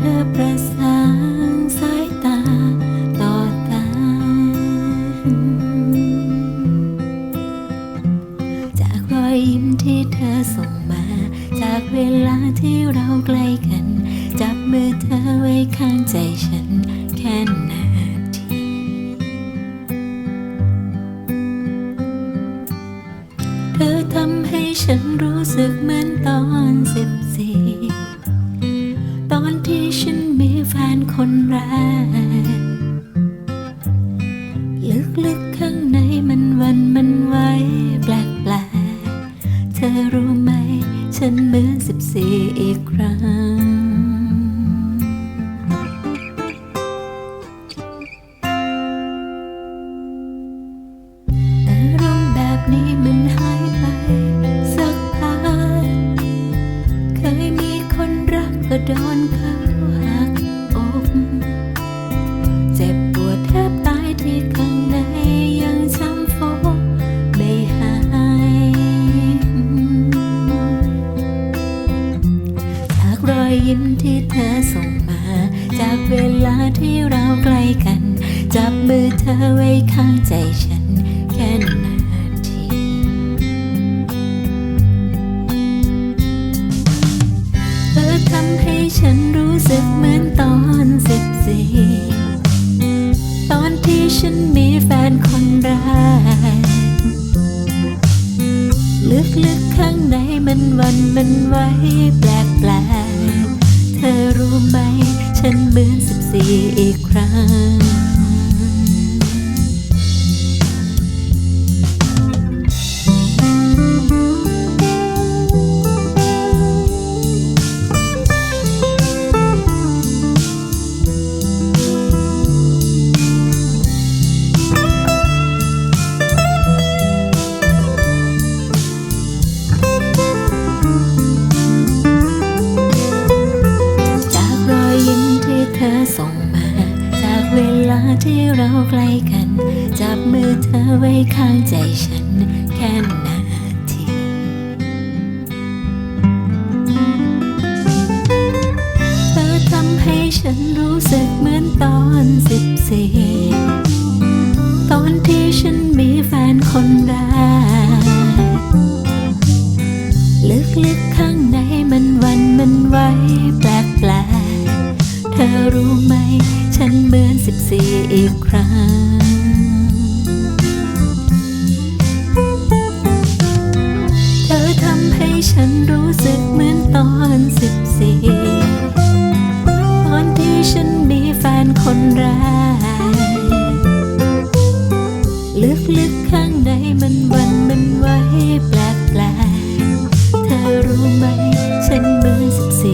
เธอประสานสายตาต่อตา จากรอยยิ้มที่เธอส่งมา จากเวลาที่เราใกล้กัน จับมือเธอไว้ข้างใจฉันแค่นั้นเธอทำให้ฉันรู้สึกเหมือนตอนสิบสี่ คนแรก ลึกๆข้างในมันวันมันไหวแปลกๆเธอรู้ไหม ฉันเหมือนสิบสี่อีกครั้งอารมณ์แรอยยิ้มที่เธอส่งมา จากเวลาที่เราใกล้กัน จับมือเธอไว้ข้างใจฉัน แค่นาทีเธอทำให้ฉันรู้สึกเหมือนตอนสิบสี่ตอนที่ฉันมีแฟนคนแรก ลึกๆข้างในมันวันมันไวแปลกแปลกาที่เราใกล้กัน จับมือเธอไว้ข้างใจฉัน แค่นาทีเธอทำให้ฉันรู้สึกเหมือนตอนสิบสี่ตอนที่ฉันมีแฟนคน อีกครั้งเธอทำให้ฉันรู้สึกเหมือนตอนสิบสี่ตอนที่ฉันมีแฟนคนแรกลึกๆข้างในมันวันมันไวแปลกแปลกๆเธอรู้ไหม ฉันเหมือนสิบสี่